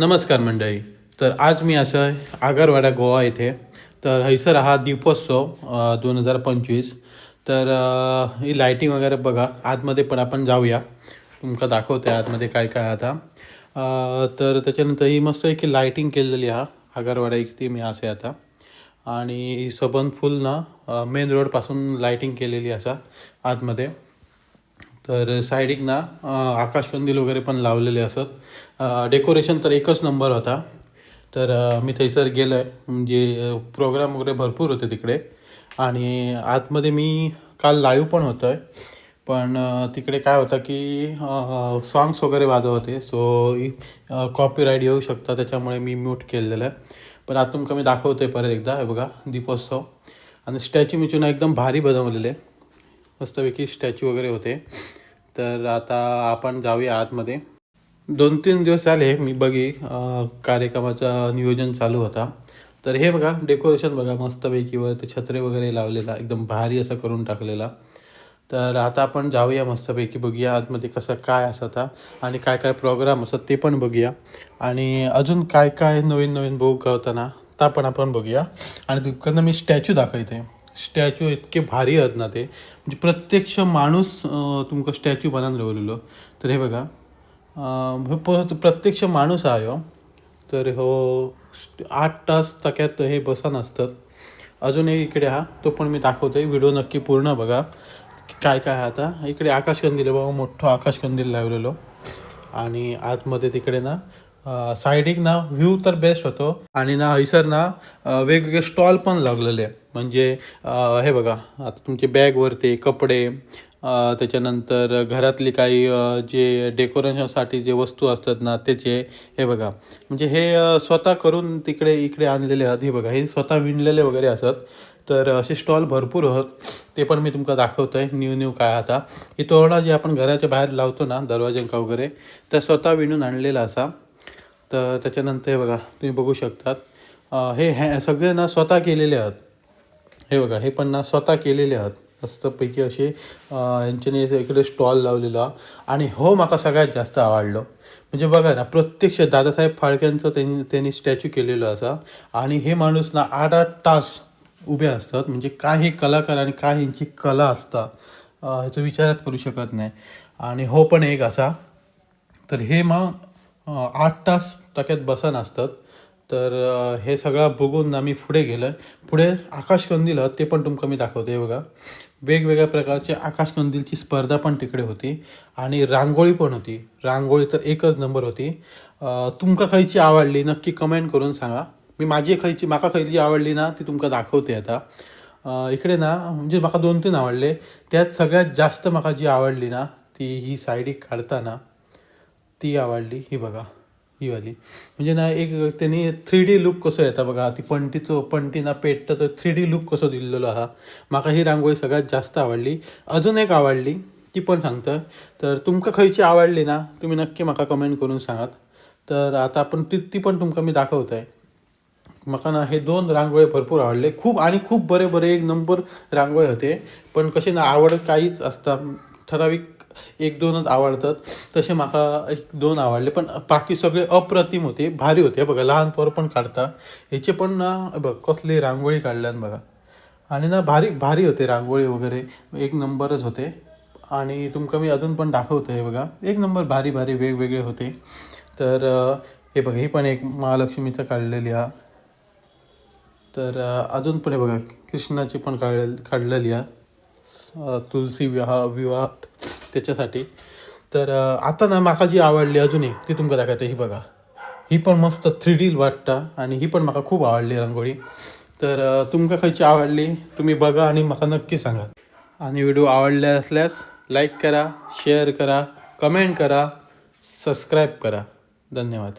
नमस्कार मंडळी. तर आज मी असं आगरवाडा गोवा येथे तर हैसर हा दीपोत्सव दोन हजार पंचवीस. तर ही लायटिंग वगैरे बघा. आतमध्ये पण आपण जाऊया. तुमका दाखवते आतमध्ये काय काय आता. तर त्याच्यानंतर ही मस्त आहे की लायटिंग केलेली हा. आगरवाडा इथे मी असे आता. आणि सबन फुल ना मेन रोडपासून लायटिंग केलेली असा आतमध्ये. तर साईडिक ना आकाशकंदील वगैरे पण लावलेले असत. डेकोरेशन तर एकच नंबर होता. तर मी थंयसर गेलो आहे म्हणजे प्रोग्राम वगैरे भरपूर होते तिकडे. आणि आतमध्ये मी काल लाईव्ह पण होतो आहे पण तिकडे काय होतं की सॉंग्स वगैरे वाजव होते. सो कॉपीराईट येऊ शकता. त्याच्यामुळे मी म्यूट केलेलं आहे. पण आता तुमका मी दाखवतो आहे परत एकदा. हे बघा दीपोत्सव. आणि स्टॅच्यू मिचून एकदम भारी बनवलेले. मस्तपैकी स्टॅच्यू वगैरे होते. तर आता आपण जाऊया आतमध्ये. दोन तीन दिवस झाले मी बघी कार्यक्रमाचं नियोजन चालू होता. तर हे बघा डेकोरेशन बघा मस्तपैकी वर ते छत्रे वगैरे लावलेला एकदम भारी असं करून टाकलेला. तर आता आपण जाऊया मस्तपैकी बघूया आतमध्ये कसं काय असतं आणि काय काय प्रोग्राम असतात ते पण बघूया. आणि अजून काय काय नवीन नवीन बघू कळताना ता पण आपण बघूया. आणि दुकानं मी स्टॅच्यू दाखवते. स्टॅच्यू इतके भारी आहेत ना ते. म्हणजे प्रत्यक्ष माणूस अं, तुमका स्टॅच्यू बनान लावलेलो तर हे बघा परत प्रत्यक्ष माणूस आहे हो तर हो आठ तास तक्यात हे बसान असतात. अजून एक इकडे हा तो पण मी दाखवतोय. व्हिडिओ नक्की पूर्ण बघा. काय काय आहे आता? इकडे आकाशकंदील आहे बाबा मोठं आकाशकंदील लावलेलो. आणि आतमध्ये तिकडे ना सायडीक ना व्ह्यू तर बेस्ट होतो. आणि ना हैसर ना वेगवेगळे स्टॉल पण लागलेले. म्हणजे हे बघा आता तुमचे बॅगवरती कपडे त्याच्यानंतर घरातली काही जे डेकोरेशनसाठी जे वस्तू असतात ना त्याचे हे बघा. म्हणजे हे स्वतः करून तिकडे इकडे आणलेले आहेत. हे बघा हे स्वतः विणलेले वगैरे असत तर असे स्टॉल भरपूर आहेत. ते पण मी तुमका दाखवतो आहे न्यू न्यू काय आता. ही तोरणा जे आपण घराच्या बाहेर लावतो ना दरवाज्यांका वगैरे त्या स्वतः विणून आणलेला असा. तर त्याच्यानंतर हे बघा तुम्ही बघू शकतात. हे हे सगळे ना स्वतः केलेले आहात. हे बघा हे पण ना स्वतः केलेले आहात. मस्तपैकी असे यांच्याने इकडे स्टॉल लावलेला. आणि हो म्हाका सगळ्यात जास्त आवडलं. म्हणजे बघा ना प्रत्यक्ष दादासाहेब फाळक्यांचं त्यांनी त्यांनी स्टॅच्यू केलेलं असा. आणि हे माणूस ना आठ आठ तास उभे असतात. म्हणजे काय हे कलाकार आणि काय ह्यांची कला असता. अं, ह्याचं विचारात करू शकत नाही. आणि हो पण एक असा. तर हे मग आठ तास टक्क्यात बसन असतात. तर हे सगळं बघून आम्ही पुढे गेलं पुढे आकाशकंदील ते पण तुमका मी दाखवते बघा. वेगवेगळ्या प्रकारचे आकाशकंदीलची स्पर्धा पण तिकडे होती. आणि रांगोळी पण होती. रांगोळी तर एकच नंबर होती. तुमका खयची आवडली नक्की कमेंट करून सांगा. मी माझी खंयची माका खंयची आवडली ना ती तुमका दाखवते आता. इकडे ना म्हणजे म्हाका दोन तीन आवडले. त्यात सगळ्यात जास्त म्हाका जी आवडली ना ती ही सायडीक काढताना. ती आवडली ही बघा ही वाली. म्हणजे ना एक त्यांनी थ्री डी लुक कसो येता बघा ती पंटीचो पंटी ना पेटता तो थ्री डी लुक कसो दिलेलो हा. म्हाका ही रांगोळी सगळ्यात जास्त आवडली. अजून एक आवडली ती पण सांगतं तर तुमका खयची आवडली ना तुम्ही नक्की म्हाका कमेंट करून सांगात. तर आता आपण ती ती पण तुमका मी दाखवत आहे म्हाका ना हे दोन रांगोळे भरपूर आवडले. खूप आणि खूप बरे बरे एक नंबर रांगोळे होते. पण कसे ना आवड काहीच असता ठराविक एक दोनच आवडतात. तसे म्हाका एक दोन आवडले पण बाकी सगळे अप्रतिम होते भारी होते. बघा लहान पोर पण काढता. ह्याचे पण ना बघ कसली रांगोळी काढल्यान बघा. आणि ना भारी भारी होते रांगोळी वगैरे. एक नंबरच होते. आणि तुमका मी अजून पण दाखवतो हे बघा. एक नंबर भारी भारी वेगवेगळे होते. तर हे बघा ही पण एक महालक्ष्मीचं काढलेली हा. तर अजून पण हे बघा कृष्णाची पण काढ काढलेली हा. तुलसी विवाह विवाह. त्याच्यासाठी. तर आतां आता ना माका जी आवडली अजून एक ती तुमकां दाखयता ही बघा. ही पण मस्त थ्री डी वाटता आणि ही पण माका खूप आवडली रांगोळी. तर तुमकां खंयची खयची आवडली तुम्ही बघा आणि माका नक्की सांगा. आणि व्हिडिओ आवडले असल्यास लाईक करा शेअर करा कमेंट करा सबस्क्राईब करा. धन्यवाद.